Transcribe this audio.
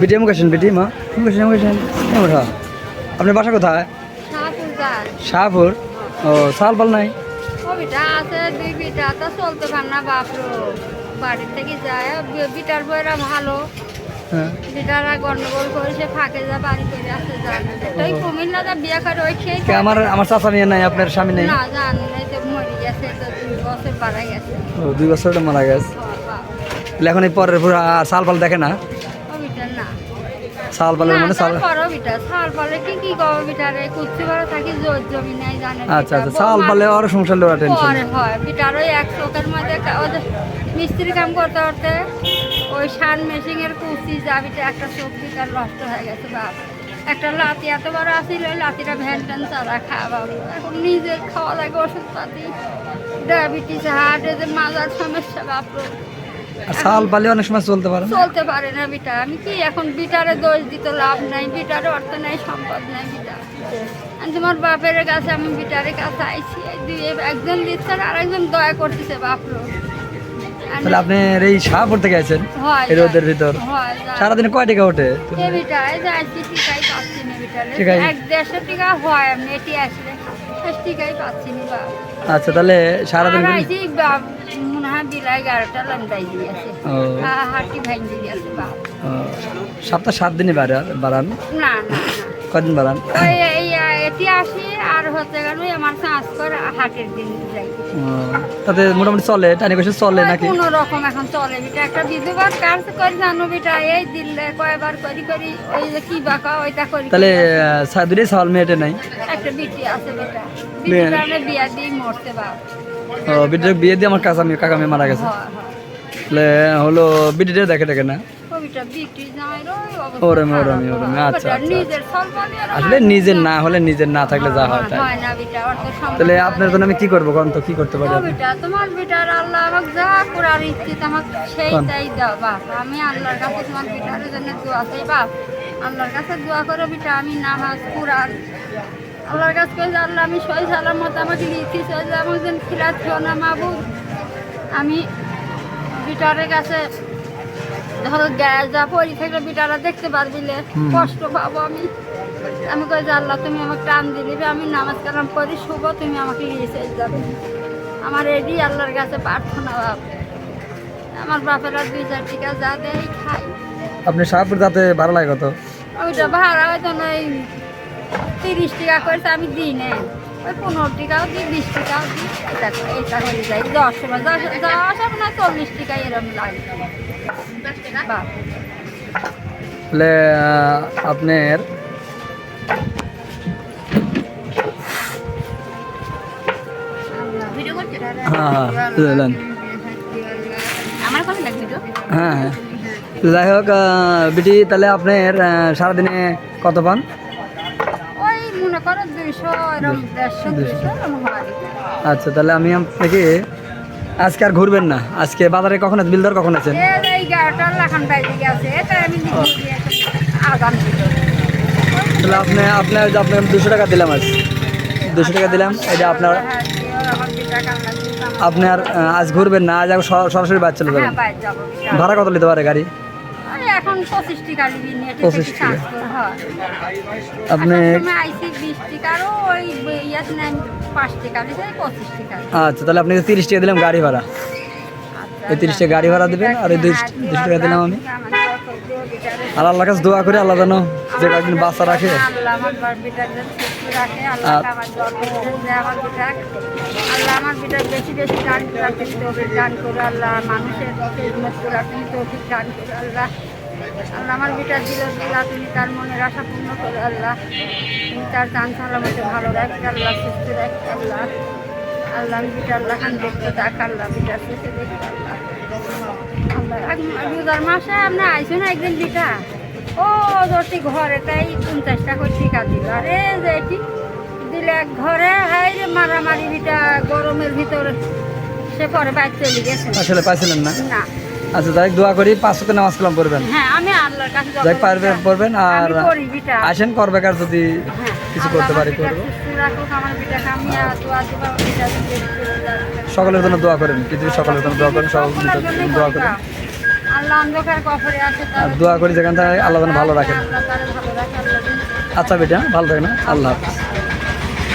বিটি এমন গেছেন বিটি মা। এমন গেছেন এমন গেছেন এমন হ্যাঁ আপনার বাসা কোথায়? শাহপুর? ও সাল পাল নাই? আছে দুই বিটা তো চলতে পার না বাপরো। বাড়ি থেকে যায় বিটার বইরা ভালো। হ্যাঁ। বিটারা গন্ডগোল করে সে ফাঁকে যা বাড়ি করে আসতে জানে ওই কুমিল্লাতে বিয়ে করে ওই খেয়ে আমার আমার চাচা মেয়ে নাই আপনার স্বামী নেই? না জান এই তো মরে গেছে তো দুই বছর গেছে। ও দুই মারা গেছে। এখন এই পরের পুরো আর সাল পাল দেখে না? না। সাল পালের মানে সাল করো বিটা সাল পালে কি কি করো বিটারে কুচি করে থাকি জোর জমি নাই জানে আচ্ছা আচ্ছা সাল পালে আর সংসার লোয়া টেনশন পরে হয় বিটার ওই এক চোখের মধ্যে মিস্ত্রি কাম করতে করতে ওই সান মেশিং এর কুচি যাবিটা একটা চোখ বিটার নষ্ট হয়ে গেছে বাপ। একটা লাতি এত বড় আসিল ওই লাতিটা ভ্যান ট্যান চারা খাওয়া এখন নিজের খাওয়া লাগে ওষুধ পাতি ডায়াবেটিস হার্ট এদের মাজার সমস্যা বাপরো আর পালে অনেক সময় চলতে পারে চলতে পারে না বিটা। আমি কি এখন বিটারে দোষ দিতে লাভ নাই? বিটারে অর্থ নাই সম্পদ নাই বিটা। আমি তোমার বাপের কাছে আমি বিটারের কাছে আইছি। দুই একজন দিচ্ছে আর আরেকজন দয়া করতেছে বাপরো তাহলে আপনার এই শাহপুর থেকে আছেন এই রোদের ভিতর। সারাদিনে কয় টাকা ওঠে? বিটারে। টিকাই? এক দেড়শো টিকা হয় আমি এটি আসলে শেষ টিকাই পাচ্ছি না বাপ আচ্ছা তাহলে সারাদিন মনে হয় বিলাই লান্দাই দিয়েছে। দিয়েছে সপ্তাহ সাত দিনই বাড়ান? না কদিন বাড়ান? এই আহ, আসি আর হচ্ছে গেল আমার চাষ করে হাটের দিন যাই। তাতে মোটামুটি চলে টানি কষে চলে নাকি? কোন রকম এখন চলে বিটা একটা বিধবার কাজ করে জানো বিটা এই দিলে কয়বার করি করি ওই যে কি বাঁকা ওইটা করি তাহলে আহ, দুটোই চাল মেয়েটে নাই? একটা বিটি আছে বেটা। বিটির কারণে বিয়া দিয়ে মরতে বাপ। ও বিটির বিয়ে দিয়ে আমার কাকা মেয়ে মারা গেছে? তাহলে হলো বিটিটা দেখে দেখে না? ওরম, ওরম, ওরম। আচ্ছা, আচ্ছা, নিজের আসলে নিজের না হলে নিজের না থাকলে যা হয় তাই তাহলে আপনার জন্য আমি কি করব কোন তো কি করতে পারি তোমার বেটার আল্লাহ আমাকে যা করার ইচ্ছিত আমাকে সেইটাই দাও বাপ। আমি আল্লাহর কাছে তোমার বেটার জন্য দোয়া চাই বাপ। আল্লাহর কাছে দোয়া করে বেটা আমি নামাজ কোরআন। আল্লাহর কাছে কই আল্লাহ আমি সই সালামত আমাকে লিখি সই আমাকে যেন ফিরাত না মাবুদ। আমি বিটারের কাছে ধরো গ্যাস যা পরি থাকলে বিটারা দেখতে পারবি লে, হুম। কষ্ট পাবো আমি। আমি কই যে আল্লাহ তুমি আমাকে টান দিলিবে আমি নামাজ কালাম করি শুভ তুমি আমাকে চলে যাবে। আমার এডি আল্লাহর কাছে প্রার্থনা বাপ আমার বাপেরা দুই চার টিকা যা দেয় খাই আপনি শাহপুর যাতে ভালো লাগে কত? ওইটা ভাড়া হয়তো নয় তিরিশ টাকা করেছে আমি দিই না ওই পনেরো টাকাও দিই বিশ টাকাও দিই। এটা এটা করে যাই। দশ দশ যাওয়া চল্লিশ টাকা এরম লাগে। তাহলে আপনার হ্যাঁ, হ্যাঁ, হ্যাঁ হ্যাঁ যাই হোক বিটি তাহলে আপনার সারাদিনে কত পান? করো দুইশো দেড়শো দুইশো আচ্ছা তাহলে আমি আপনাকে আজকে আর ঘুরবেন না। আজকে বাজারে কখন আছে? বিলদার কখন আছেন তাহলে আপনি আপনার আপনার দুশো টাকা দিলাম আজ। দুশো টাকা দিলাম। এটা আপনার হ্যাঁ, আপনার আজ ঘুরবেন না আজ সরাসরি বাদ চলে হ্যাঁ, যাবেন। ভাড়া কত নিতে পারে গাড়ি? এখন পঁচিশ টাকা নিবি নেটে 25 টাকা। আপনি আইসি বিশ টাকারও ওই ইয়াত নেন পাঁচ টাকা দিছে পঁচিশ টাকা আচ্ছা তাহলে আপনাকে তিরিশ টাকা দিলাম গাড়ি ভাড়া। এই 30 টাকা গাড়ি ভাড়া দিবেন, আর এই 20 20 টাকা দিলাম আমি। আর আল্লাহর কাছে দোয়া করে আল্লাহ যেন যে কয়েকদিন বাচ্চা রাখে। আল্লাহ আমার বেটার যেন সুস্থ রাখে আল্লাহ আমার যত্ন দেয় আমার বেটা আল্লাহ আমার বেটার বেশি বেশি গান করার তুমি তৌফিক গান করে আল্লাহ মানুষের আল্লাহ আমার বেটার দিল দিলা তুমি তার মনের আশা পূর্ণ করে আল্লাহ। তুমি তার গান সালামতে ভালো রাখতে আল্লাহ সুস্থ রাখতে আল্লাহ। আল্লাহ আমি বেটা আল্লাহ খান দেখতে থাক আল্লাহ বেটার শেষে দেখতে আল্লাহ। রোজার মাসে আপনি আইসুন একদিন বিটা ও যদি ঘরে তাই পঞ্চাশটা করে টিকা দিল। আরে যেটি দিলে এক ঘরে হাই রে মারামারি বিটা গরমের ভিতরে সে পরে বাইর চলে গেছে। আসলে পাইছিলেন না? না। আচ্ছা যাই দোয়া করি পাঁচশো নামাজ কালাম পড়বেন। হ্যাঁ আমি আল্লাহর কাছে যত যাই পারবেন বিটা- করবেন আর আমি করি বিটা। আসেন করবেকার যদি হ্যাঁ, কিছু করতে পারি করব। যাক। সকলের জন্য দোয়া করেন পৃথিবীর সকলের জন্য দোয়া করেন সব সকলের জন্যই দোয়া করি করেন। আল্লাহ অন্ধকার কফরে আছে আর দোয়া করি যেখান থেকে আল্লাহ যেন ভালো রাখেন। আচ্ছা বেটা ভালো থাকেন আল্লাহ হাফিজ।